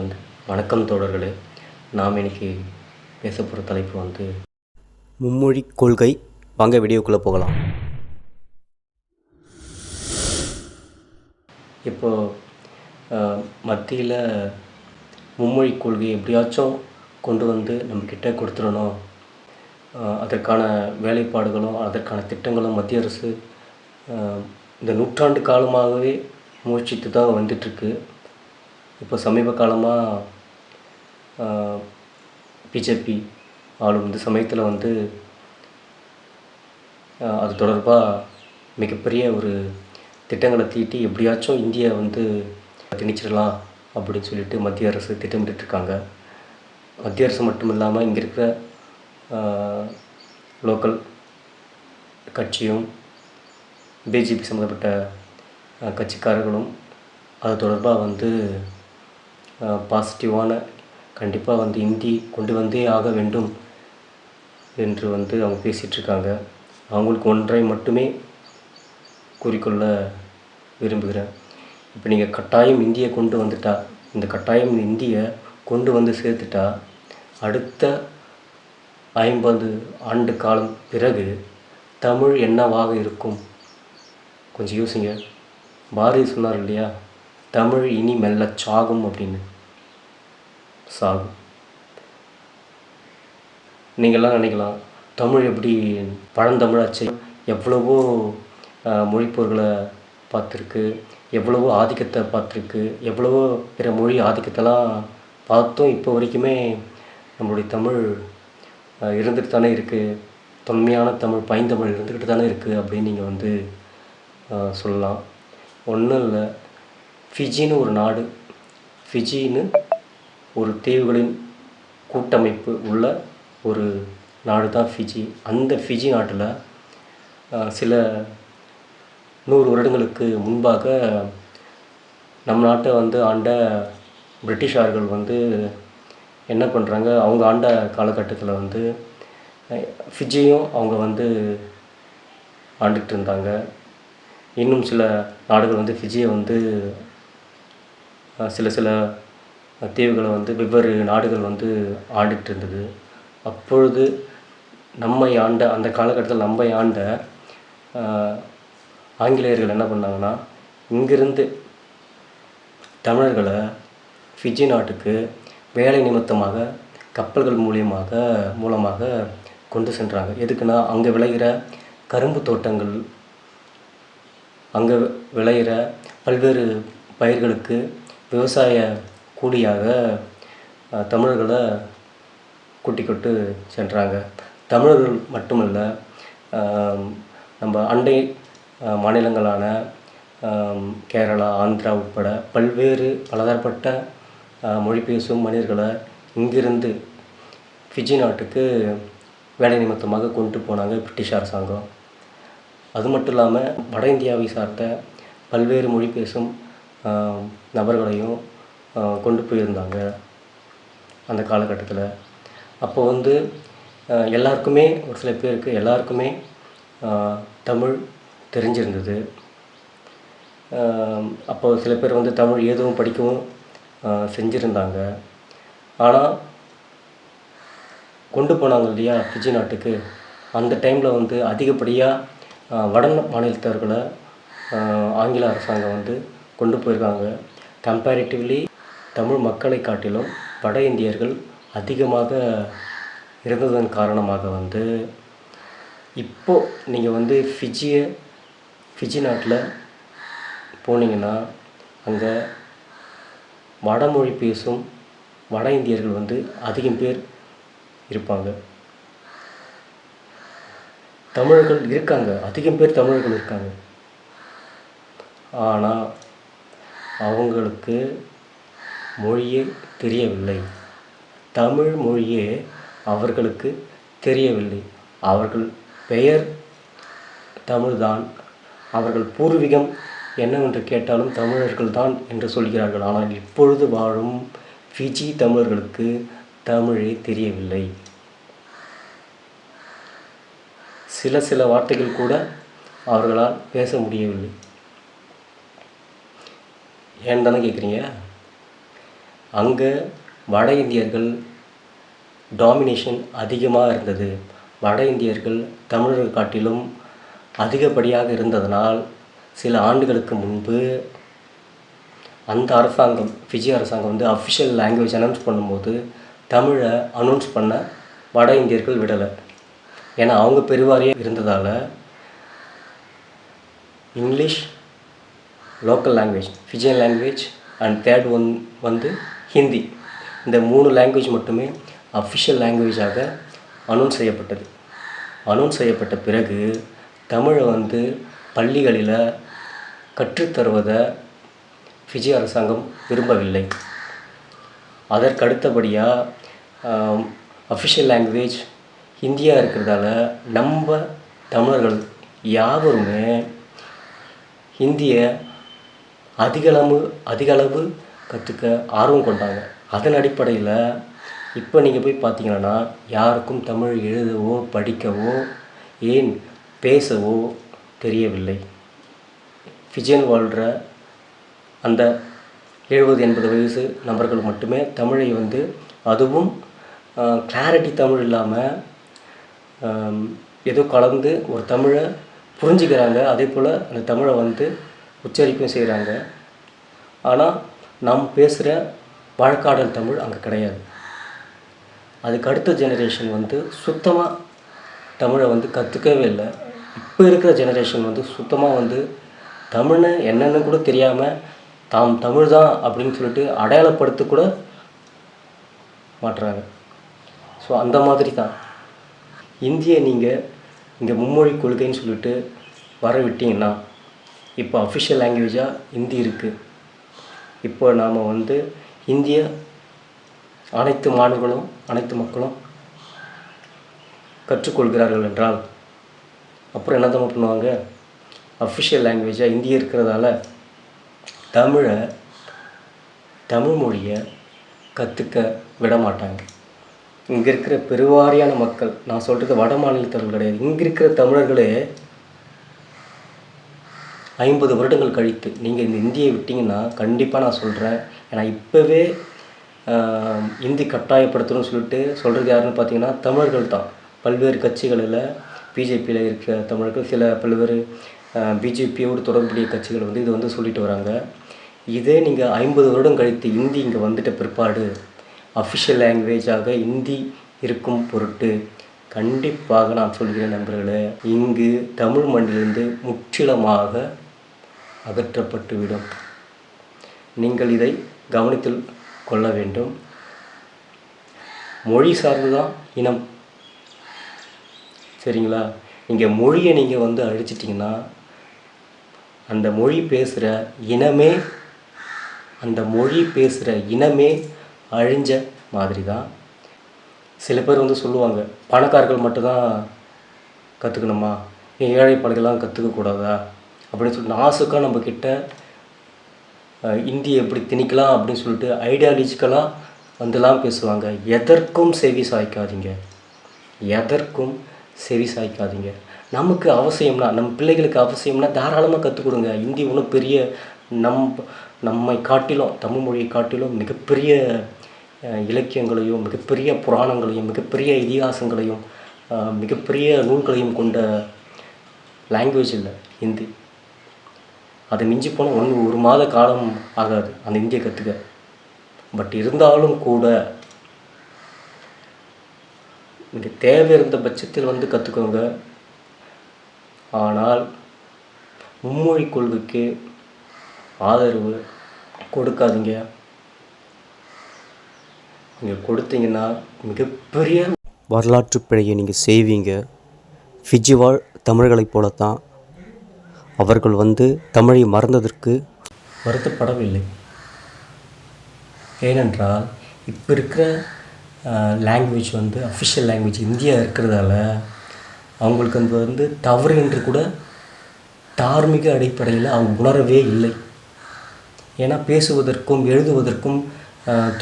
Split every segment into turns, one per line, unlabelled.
வந்து. வணக்கம் தோழர்களே. நாம் இன்னைக்கு பேச போகிற தலைப்பு வந்து மும்மொழி கொள்கை. வாங்க வீடியோக்குள்ளே போகலாம். இப்போ மத்தியில் மும்மொழி கொள்கை எப்படியாச்சும் கொண்டு வந்து நம்மக்கிட்ட கொடுத்துடணும். அதற்கான வேலைப்பாடுகளும் அதற்கான திட்டங்களும் மத்திய அரசு இந்த நூற்றாண்டு காலமாகவே முயற்சித்து தான் வந்துட்டுருக்கு இப்போ சமீப காலமாக பிஜேபி ஆளும் இந்த சமயத்தில் வந்து அது தொடர்பாக மிகப்பெரிய ஒரு திட்டங்களை தீட்டி எப்படியாச்சும் இந்தியா வந்து திணிச்சிடலாம் அப்படின்னு சொல்லிட்டு மத்திய அரசு திட்டமிட்டுருக்காங்க மத்திய அரசு மட்டும் இல்லாமல் இங்கே இருக்கிற லோக்கல் கட்சியும் பிஜேபி சம்மந்தப்பட்ட கட்சிக்காரர்களும் அது தொடர்பாக வந்து பாசிட்டிவான கண்டிப்பாக வந்து இந்தி கொண்டு வந்தே ஆக வேண்டும் என்று வந்து அவங்க பேசிகிட்ருக்காங்க அவங்களுக்கு ஒன்றை மட்டுமே கூறிக்கொள்ள விரும்புகிறேன். இப்போ நீங்கள் கட்டாயம் இந்தியை கொண்டு வந்துட்டா இந்த கட்டாயம் இந்தியை கொண்டு வந்து சேர்த்துட்டா அடுத்த ஐம்பது ஆண்டு காலம் பிறகு தமிழ் என்னவாக இருக்கும்? கொஞ்சம் யோசிங்க. பாரதி சொன்னார் இல்லையா? தமிழ் இனி மெல்ல சாகும் அப்படின்னு. சாகும் நீங்கள்லாம் நினைக்கலாம் தமிழ் எப்படி பழந்தமிழாச்சு எவ்வளவோ மொழிப்பொருளை மொழிப்போர்களை பார்த்துருக்கு எவ்வளவோ ஆதிக்கத்தை பார்த்துருக்கு எவ்வளவோ பிற மொழி ஆதிக்கத்தெல்லாம் பார்த்தும் இப்போ வரைக்குமே நம்மளுடைய தமிழ் ஆஹ், இருந்துட்டு தானே இருக்குது தொன்மையான தமிழ் பைந்தமிழ் இருந்துக்கிட்டு தானே இருக்குது அப்படின்னு நீங்கள் வந்து சொல்லலாம். ஒன்றும் இல்லை ஃபிஜின்னு ஒரு நாடு ஃபிஜின்னு ஒரு தீவுகளின் கூட்டமைப்பு உள்ள ஒரு நாடு தான் ஃபிஜி. அந்த ஃபிஜி நாட்டில் சில நூறு வருடங்களுக்கு முன்பாக நம்ம நாட்டை வந்து ஆண்ட பிரிட்டிஷார்கள் வந்து என்ன பண்ணுறாங்க அவங்க ஆண்ட காலகட்டத்தில் வந்து ஃபிஜியும் அவங்க வந்து ஆண்டுகிட்டு இருந்தாங்க. இன்னும் சில நாடுகள் வந்து ஃபிஜியை வந்து சில சில தீவுகளை வந்து வெவ்வேறு நாடுகள் வந்து ஆண்டுகிட்டு இருந்தது. அப்பொழுது நம்மை ஆண்ட அந்த காலகட்டத்தில் நம்மை ஆண்ட ஆங்கிலேயர்கள் என்ன பண்ணாங்கன்னா இங்கிருந்து தமிழர்களை ஃபிஜி நாட்டுக்கு வேலை நிமித்தமாக கப்பல்கள் மூலியமாக மூலமாக கொண்டு சென்றாங்க. எதுக்குன்னா அங்கே விளைகிற கரும்பு தோட்டங்கள் அங்கே விளைகிற பல்வேறு பயிர்களுக்கு விவசாய கூலியாக தமிழர்களை கூட்டிக்கொண்டு சென்றாங்க. தமிழர்கள் மட்டுமல்ல நம்ம அண்டை மாநிலங்களான கேரளா ஆந்திரா உட்பட பல்வேறு பலதரப்பட்ட மொழி பேசும் மனிதர்களை இங்கிருந்து ஃபிஜி நாட்டுக்கு வேலை நிமித்தமாக கொண்டு போனாங்க பிரிட்டிஷ் அரசாங்கம். அது மட்டும் இல்லாமல் வட இந்தியாவை சார்ந்த பல்வேறு மொழி பேசும் நபர்களையும் கொண்டு போயிருந்தாங்க அந்த காலகட்டத்தில். அப்போ வந்து எல்லாருக்குமே ஒரு சில பேருக்கு எல்லாருக்குமே தமிழ் தெரிஞ்சிருந்தது. அப்போ சில பேர் வந்து தமிழ் ஏதும் படிக்கவும் செஞ்சுருந்தாங்க. ஆனால் கொண்டு போனாங்க இல்லையா ஃபிஜி நாட்டுக்கு. அந்த டைமில் வந்து அதிகப்படியாக வட மாநிலத்தவர்களை ஆங்கில அரசாங்கம் வந்து கொண்டு போயிருக்காங்க. கம்பேரிட்டிவ்லி தமிழ் மக்களை காட்டிலும் வட இந்தியர்கள் அதிகமாக இருந்ததன் காரணமாக வந்து இப்போது நீங்கள் வந்து ஃபிஜியை ஃபிஜி நாட்டில் போனீங்கன்னா அங்கே வடமொழி பேசும் வட இந்தியர்கள் வந்து அதிகம் பேர் இருப்பாங்க. தமிழர்கள் இருக்காங்க. அதிகம் பேர் தமிழர்கள் இருக்காங்க. ஆனால் அவங்களுக்கு மொழியே தெரியவில்லை. தமிழ் மொழியே அவர்களுக்கு தெரியவில்லை. அவர்கள் பெயர் தமிழ்தான். அவர்கள் பூர்வீகம் என்னவென்று கேட்டாலும் தமிழர்கள் தான் என்று சொல்கிறார்கள். ஆனால் இப்பொழுது வாழும் ஃபிஜி தமிழர்களுக்கு தமிழே தெரியவில்லை. சில சில வார்த்தைகள் கூட அவர்களால் பேச முடியவில்லை. ஏன்னு தானே கேட்குறீங்க? அங்கே வட இந்தியர்கள் டாமினேஷன் அதிகமாக இருந்தது. வட இந்தியர்கள் தமிழர்கள் காட்டிலும் அதிகப்படியாக இருந்ததனால் சில ஆண்டுகளுக்கு முன்பு அந்த அரசாங்கம் ஃபிஜி அரசாங்கம் வந்து அஃபிஷியல் லாங்குவேஜ் அனௌன்ஸ் பண்ணும்போது தமிழை அனௌன்ஸ் பண்ண வட இந்தியர்கள் விடலை. ஏன்னா அவங்க பெருவாரியே இருந்ததால் English local language Fijian language and third one வந்து ஹிந்தி. இந்த மூணு லாங்குவேஜ் மட்டுமே அஃபிஷியல் லாங்குவேஜாக அனௌன்ஸ் செய்யப்பட்டது. அனௌன்ஸ் செய்யப்பட்ட பிறகு தமிழை வந்து பள்ளிகளில் கற்றுத்தருவதை ஃபிஜி அரசாங்கம் விரும்பவில்லை. அதற்கு அடுத்தபடியாக அஃபிஷியல் லாங்குவேஜ் ஹிந்தியாக இருக்கிறதால நம்ம தமிழர்கள் யாவருமே ஹிந்தியை அதிகளவு அதிகளவு கற்றுக்க ஆர்வம் கொண்டாங்க. அதன் அடிப்படையில் இப்போ நீங்கள் போய் பார்த்தீங்கன்னா யாருக்கும் தமிழ் எழுதவோ படிக்கவோ ஏன் பேசவோ தெரியவில்லை. ஃபிஜியன் வாழ்கிற அந்த எழுபது எண்பது வயசு நபர்கள் மட்டுமே தமிழை வந்து அதுவும் கிளாரிட்டி தமிழ் இல்லாமல் ஏதோ கலந்து ஒரு தமிழை புரிஞ்சுக்கிறாங்க. அதே போல் அந்த தமிழை வந்து உச்சரிக்கவும் செய்கிறாங்க ஆனால் நாம் பேசுகிற வழக்காடல் தமிழ் அங்கே கிடையாது. அதுக்கு அடுத்த ஜெனரேஷன் வந்து சுத்தமாக தமிழை வந்து கற்றுக்கவே இல்லை. இப்போ இருக்கிற ஜெனரேஷன் வந்து சுத்தமாக வந்து தமிழ்னு என்னென்னு கூட தெரியாமல் தாம் தமிழ் தான் அப்படின்னு சொல்லிட்டு அடையாளப்படுத்த கூட மாட்டுறாங்க. ஸோ அந்த மாதிரி தான். இந்தியை நீங்கள் இங்கே மும்மொழி கொள்கைன்னு சொல்லிட்டு வர விட்டீங்கன்னா இப்போ அஃபிஷியல் லாங்குவேஜாக ஹிந்தி இருக்குது இப்போ நாம் வந்து இந்திய அனைத்து மாணவர்களும் அனைத்து மக்களும் கற்றுக்கொள்கிறார்கள் என்றால் அப்புறம் என்ன தான் பண்ணுவாங்க? அஃபிஷியல் லாங்குவேஜாக ஹிந்தி இருக்கிறதால தமிழை தமிழ் மொழியை கற்றுக்க விட மாட்டாங்க. இங்கே இருக்கிற பெருவாரியான மக்கள் நான் சொல்கிறது வட மாநிலத்தவர்கள் கிடையாது. இங்கே இருக்கிற தமிழர்களே ஐம்பது வருடங்கள் கழித்து நீங்கள் இந்த இந்தியை விட்டிங்கன்னா கண்டிப்பாக நான் சொல்கிறேன் ஏன்னா இப்போவே இந்தி கட்டாயப்படுத்தணும்னு சொல்லிட்டு சொல்கிறது யாருன்னு பார்த்தீங்கன்னா தமிழர்கள் தான். பல்வேறு கட்சிகளில் பிஜேபியில் இருக்கிற தமிழர்கள் சில பல்வேறு பிஜேபியோடு தொடர்புடைய கட்சிகள் வந்து இது வந்து சொல்லிட்டு வராங்க. இதே நீங்கள் ஐம்பது வருடம் கழித்து இந்தி இங்கே வந்துட்ட பிற்பாடு அஃபிஷியல் லாங்குவேஜாக இந்தி இருக்கும் பொருட்டு கண்டிப்பாக நான் சொல்கிறேன் நண்பர்களே இங்கு தமிழ் மண்ணிலிருந்து முற்றிலுமாக அகற்றப்பட்டுவிடும். நீங்கள் இதை கவனத்தில் கொள்ள வேண்டும். மொழி சார்ந்து தான் இனம். சரிங்களா? நீங்கள் மொழியை நீங்கள் வந்து அழிச்சிட்டிங்கன்னா அந்த மொழி பேசுகிற இனமே அந்த மொழி பேசுகிற இனமே அழிஞ்ச மாதிரி தான் சில பேர் வந்து சொல்லுவாங்க பணக்காரர்கள் மட்டும்தான் கற்றுக்கணுமா ஏழைப்பாடுகள்லாம் ஏழை கற்றுக்கக்கூடாதா அப்படின்னு சொல்லி நாசுக்காக நம்மக்கிட்ட இந்தியை எப்படி திணிக்கலாம் அப்படின்னு சொல்லிட்டு ஐடியாலஜிக்கலாக வந்துலாம் பேசுவாங்க. எதற்கும் செவி சாய்க்காதீங்க. எதற்கும் செவி சாய்க்காதீங்க. நமக்கு அவசியம்னா நம்ம பிள்ளைகளுக்கு அவசியம்னா தாராளமாக கற்றுக் கொடுங்க. இந்தி ஒன்றும் பெரிய நம் நம்மை காட்டிலும் தமிழ் மொழியை காட்டிலும் மிகப்பெரிய இலக்கியங்களையும் மிகப்பெரிய புராணங்களையும் மிகப்பெரிய இதிகாசங்களையும் மிகப்பெரிய நூல்களையும் கொண்ட லாங்குவேஜ் இல்லை ஹிந்தி அதை மிஞ்சி போனால் ஒன்று ஒரு மாத காலம் ஆகாது. அந்த இந்தியை கற்றுக்க பட் இருந்தாலும் கூட நீங்கள் தேவை இருந்த பட்சத்தில் வந்து கற்றுக்கோங்க ஆனால் மும்மொழி கொள்கைக்கு ஆதரவு கொடுக்காதீங்க. நீங்கள் கொடுத்தீங்கன்னா மிகப்பெரிய வரலாற்று பிழையை நீங்கள் செய்வீங்க. ஃபிஜிவால் தமிழர்களைப் போலத்தான். அவர்கள் வந்து தமிழை மறந்ததற்கு வருத்தப்படவில்லை. ஏனென்றால் இப்போ இருக்கிற லாங்குவேஜ் வந்து அஃபிஷியல் லாங்குவேஜ் இந்தியா இருக்கிறதால அவங்களுக்கு அது வந்து தவறு என்று கூட தார்மீக அடிப்படையில் அவங்க உணரவே இல்லை. ஏன்னா பேசுவதற்கும் எழுதுவதற்கும்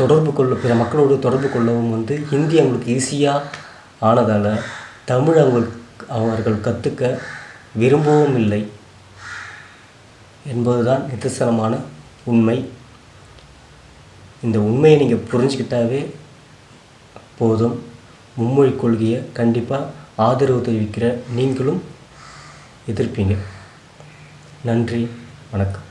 தொடர்பு கொள்ள பிற மக்களோடு தொடர்பு கொள்ளவும் வந்து ஹிந்தி அவங்களுக்கு ஈஸியாக ஆனதால் தமிழ் அவங்களுக்கு அவர்கள் கற்றுக்க விரும்பவும் இல்லை. என்பதுதான் நிதர்சனமான உண்மை. இந்த உண்மையை நீங்கள் புரிஞ்சுக்கிட்டாவே போதும். மும்மொழி கொள்கையை கண்டிப்பாக ஆதரவு தெரிவிக்கிற நீங்களும் எதிர்ப்பீங்க. நன்றி வணக்கம்.